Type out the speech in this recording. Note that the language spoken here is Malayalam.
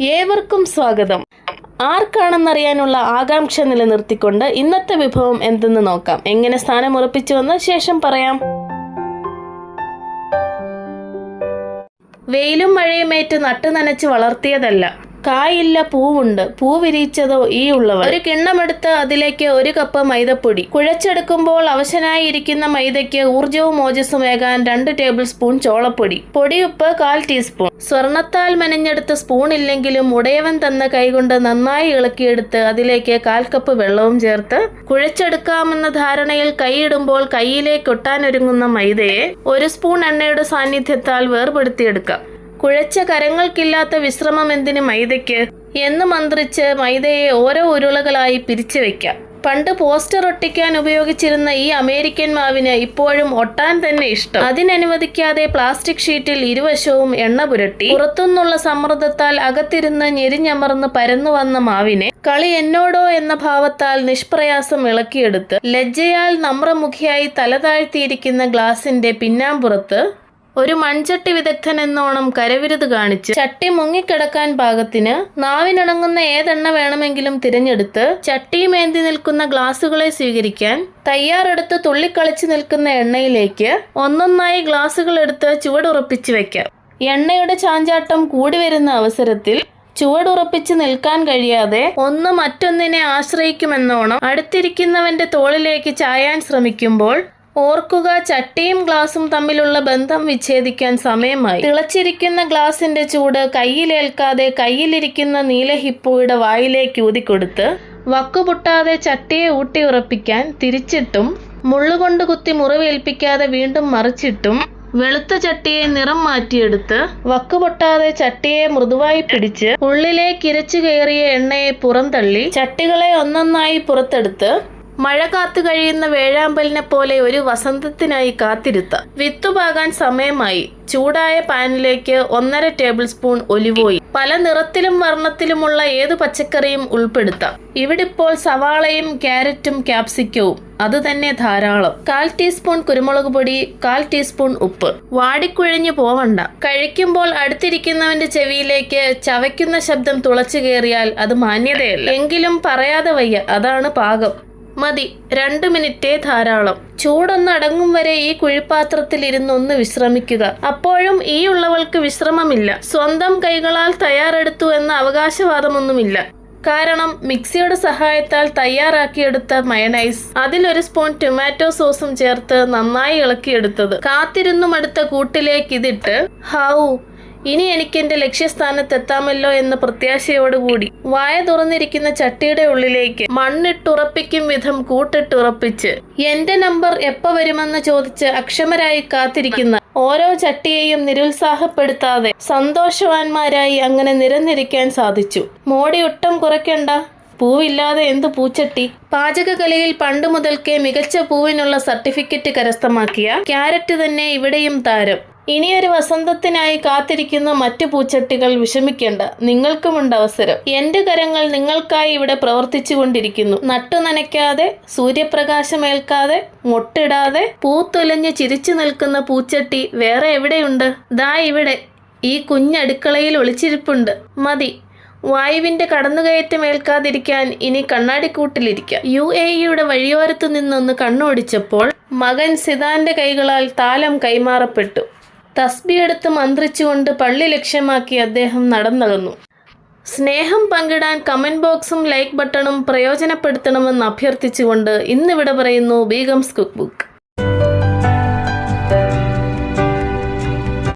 ഏവർക്കും സ്വാഗതം. ആർക്കാണെന്നറിയാനുള്ള ആകാംക്ഷ നിലനിർത്തിക്കൊണ്ട് ഇന്നത്തെ വിഭവം എന്തെന്ന് നോക്കാം. എങ്ങനെ സ്ഥാനം ഉറപ്പിച്ചുവെന്ന് ശേഷം പറയാം. വെയിലും മഴയുമേറ്റ് നട്ടു നനച്ച് വളർത്തിയതല്ല. കായില്ല പൂവുണ്ട്. പൂ വിരിയിച്ചതോ ഈ ഉള്ളവർ ഒരു കിണ്ണമെടുത്ത് അതിലേക്ക് ഒരു കപ്പ് മൈദപ്പൊടി. കുഴച്ചെടുക്കുമ്പോൾ അവശനായി ഇരിക്കുന്ന മൈദയ്ക്ക് ഊർജവും ഓജസ്സുമേകാൻ രണ്ട് ടേബിൾ സ്പൂൺ ചോളപ്പൊടി. പൊടിയുപ്പ് കാൽ ടീസ്പൂൺ. സ്വർണത്താൽ മെനഞ്ഞെടുത്ത സ്പൂൺ ഇല്ലെങ്കിലും ഉടയവൻ തന്ന കൈകൊണ്ട് നന്നായി ഇളക്കിയെടുത്ത് അതിലേക്ക് കാൽ കപ്പ് വെള്ളവും ചേർത്ത് കുഴച്ചെടുക്കാമെന്ന ധാരണയിൽ കൈയിടുമ്പോൾ കൈയിലേക്ക് ഒട്ടാനൊരുങ്ങുന്ന മൈദയെ ഒരു സ്പൂൺ എണ്ണയുടെ സാന്നിധ്യത്താൽ വേർപെടുത്തിയെടുക്കാം. കുഴച്ച കരങ്ങൾക്കില്ലാത്ത വിശ്രമം എന്തിന് മൈദയ്ക്ക്? എന്ന് മന്ത്രിച്ച് മൈദയെ ഓരോ ഉരുളകളായി പിരിച്ചു വയ്ക്കാം പണ്ട് പോസ്റ്റർ ഒട്ടിക്കാൻ ഉപയോഗിച്ചിരുന്ന ഈ അമേരിക്കൻ മാവിന് ഇപ്പോഴും ഒട്ടാൻ തന്നെ ഇഷ്ടം. അതിനനുവദിക്കാതെ പ്ലാസ്റ്റിക് ഷീറ്റിൽ ഇരുവശവും എണ്ണ പുരട്ടി പുറത്തുനിന്നുള്ള സമ്മർദ്ദത്താൽ അകത്തിരുന്ന് ഞെരിഞ്ഞമർന്ന് പരന്നു വന്ന മാവിനെ കളി എന്നോടോ എന്ന ഭാവത്താൽ നിഷ്പ്രയാസം ഇളക്കിയെടുത്ത് ലജ്ജയാൽ നമ്രമുഖിയായി തല താഴ്ത്തിയിരിക്കുന്ന ഗ്ലാസിന്റെ പിന്നാമ്പുറത്ത് ഒരു മൺചട്ടി വിദഗ്ധൻ എന്നോണം കരവിരുത് കാണിച്ച് ചട്ടി മുങ്ങിക്കിടക്കാൻ പാകത്തിന് നാവിനിണങ്ങുന്ന ഏതെണ്ണ വേണമെങ്കിലും തിരഞ്ഞെടുത്ത് ചട്ടിയുമേന്തി നിൽക്കുന്ന ഗ്ലാസുകളെ സ്വീകരിക്കാൻ തയ്യാറെടുത്ത് തുള്ളിക്കളിച്ച് നിൽക്കുന്ന എണ്ണയിലേക്ക് ഒന്നൊന്നായി ഗ്ലാസുകൾ എടുത്ത് ചുവടുറപ്പിച്ചു വെക്കാം. എണ്ണയുടെ ചാഞ്ചാട്ടം കൂടി വരുന്ന അവസരത്തിൽ ചുവടുറപ്പിച്ച് നിൽക്കാൻ കഴിയാതെ ഒന്ന് മറ്റൊന്നിനെ ആശ്രയിക്കുമെന്നോണം അടുത്തിരിക്കുന്നവന്റെ തോളിലേക്ക് ചായാൻ ശ്രമിക്കുമ്പോൾ ഓർക്കുക ചട്ടിയും ഗ്ലാസും തമ്മിലുള്ള ബന്ധം വിച്ഛേദിക്കാൻ സമയമായി. തിളച്ചിരിക്കുന്ന ഗ്ലാസിന്റെ ചൂട് കയ്യിലേൽക്കാതെ കയ്യിലിരിക്കുന്ന നീലഹിപ്പോയുടെ വായിലേക്ക് ഊതിക്കൊടുത്ത് വക്കുപൊട്ടാതെ ചട്ടിയെ ഊട്ടി ഉറപ്പിക്കാൻ തിരിച്ചിട്ടും മുള്ളുകൊണ്ട് കുത്തി മുറിവേൽപ്പിക്കാതെ വീണ്ടും മറിച്ചിട്ടും വെളുത്ത ചട്ടിയെ നിറം മാറ്റിയെടുത്ത് വക്കുപൊട്ടാതെ ചട്ടിയെ മൃദുവായി പിടിച്ച് ഉള്ളിലേക്ക് ഇരച്ചു കയറിയ എണ്ണയെ പുറന്തള്ളി ചട്ടികളെ ഒന്നൊന്നായി പുറത്തെടുത്ത് മഴ കാത്തു കഴിയുന്ന വേഴാമ്പലിനെ പോലെ ഒരു വസന്തത്തിനായി കാത്തിരുത്ത. വിത്തുപാകാൻ സമയമായി. ചൂടായ പാനിലേക്ക് ഒന്നര ടേബിൾ സ്പൂൺ ഒലിവ് ഓയിൽ. പല നിറത്തിലും വർണത്തിലുമുള്ള ഏത് പച്ചക്കറിയും ഉൾപ്പെടുത്താം. ഇവിടിപ്പോൾ സവാളയും ക്യാരറ്റും ക്യാപ്സിക്കവും. അത് തന്നെ ധാരാളം. കാൽ ടീസ്പൂൺ കുരുമുളക് പൊടി കാൽ ടീസ്പൂൺ ഉപ്പ്. വാടിക്കുഴഞ്ഞു പോവണ്ട. കഴിക്കുമ്പോൾ അടുത്തിരിക്കുന്നവന്റെ ചെവിയിലേക്ക് ചവയ്ക്കുന്ന ശബ്ദം തുളച്ചു കയറിയാൽ അത് മാന്യതയല്ല. എങ്കിലും പറയാതെ വയ്യ. അതാണ് പാകം. മതി. രണ്ട് മിനിറ്റേ ധാരാളം. ചൂടൊന്ന് അടങ്ങും വരെ ഈ കുഴിപ്പാത്രത്തിൽ ഇരുന്നൊന്ന് വിശ്രമിക്കുക. അപ്പോഴും ഈ ഉള്ളവൾക്ക് വിശ്രമമില്ല. സ്വന്തം കൈകളാൽ തയ്യാറെടുത്തു എന്ന അവകാശവാദമൊന്നുമില്ല. കാരണം മിക്സിയുടെ സഹായത്താൽ തയ്യാറാക്കിയെടുത്ത മയണൈസ് അതിലൊരു സ്പൂൺ ടൊമാറ്റോ സോസും ചേർത്ത് നന്നായി ഇളക്കിയെടുത്തത്. കാത്തിരുന്നും അടുത്ത കൂട്ടിലേക്ക് ഇതിട്ട് ഹൗ ഇനി എനിക്ക് എന്റെ ലക്ഷ്യസ്ഥാനത്തെത്താമല്ലോ എന്ന പ്രത്യാശയോടുകൂടി വായ തുറന്നിരിക്കുന്ന ചട്ടിയുടെ ഉള്ളിലേക്ക് മണ്ണിട്ടുറപ്പിക്കും വിധം കൂട്ടിട്ടുറപ്പിച്ച് എന്റെ നമ്പർ എപ്പ വരുമെന്ന് ചോദിച്ച് അക്ഷമരായി കാത്തിരിക്കുന്ന ഓരോ ചട്ടിയെയും നിരുത്സാഹപ്പെടുത്താതെ സന്തോഷവാന്മാരായി അങ്ങനെ നിരന്നിരിക്കാൻ സാധിച്ചു. മോടി ഒട്ടും കുറയ്ക്കണ്ട. പൂവില്ലാതെ എന്ത് പൂച്ചട്ടി? പാചകകലയിൽ പണ്ട് മുതൽക്കേ മികച്ച പൂവിനുള്ള സർട്ടിഫിക്കറ്റ് കരസ്ഥമാക്കിയ ക്യാരറ്റ് തന്നെ ഇവിടെയും താരം. ഇനിയൊരു വസന്തത്തിനായി കാത്തിരിക്കുന്ന മറ്റു പൂച്ചട്ടികൾ വിഷമിക്കേണ്ട. നിങ്ങൾക്കുമുണ്ട് അവസരം. എന്റെ കരങ്ങൾ നിങ്ങൾക്കായി ഇവിടെ പ്രവർത്തിച്ചു കൊണ്ടിരിക്കുന്നു നട്ടു നനയ്ക്കാതെ സൂര്യപ്രകാശമേൽക്കാതെ മുട്ടിടാതെ പൂത്തൊലഞ്ഞ് ചിരിച്ചു നിൽക്കുന്ന പൂച്ചട്ടി വേറെ എവിടെയുണ്ട്? ദാ ഇവിടെ. ഈ കുഞ്ഞടുക്കളയിൽ ഒളിച്ചിരിപ്പുണ്ട്. മതി. വായുവിന്റെ കടന്നുകയറ്റം ഏൽക്കാതിരിക്കാൻ ഇനി കണ്ണാടിക്കൂട്ടിലിരിക്കാം. യു എ ഇയുടെ വഴിയോരത്തു നിന്നൊന്ന് കണ്ണോടിച്ചപ്പോൾ മകൻ സിദാന്റെ കൈകളാൽ താലം കൈമാറപ്പെട്ടു. തസ്ബി എടുത്ത് മന്ത്രിച്ചുകൊണ്ട് പള്ളി ലക്ഷ്യമാക്കി അദ്ദേഹം നടന്നകന്നു. സ്നേഹം പങ്കിടാൻ കമന്റ് ബോക്സും ലൈക്ക് ബട്ടണും പ്രയോജനപ്പെടുത്തണമെന്ന് അഭ്യർത്ഥിച്ചുകൊണ്ട് ഇന്നിവിടെ പറയുന്നു ബീഗംസ് കുക്ക് ബുക്ക്.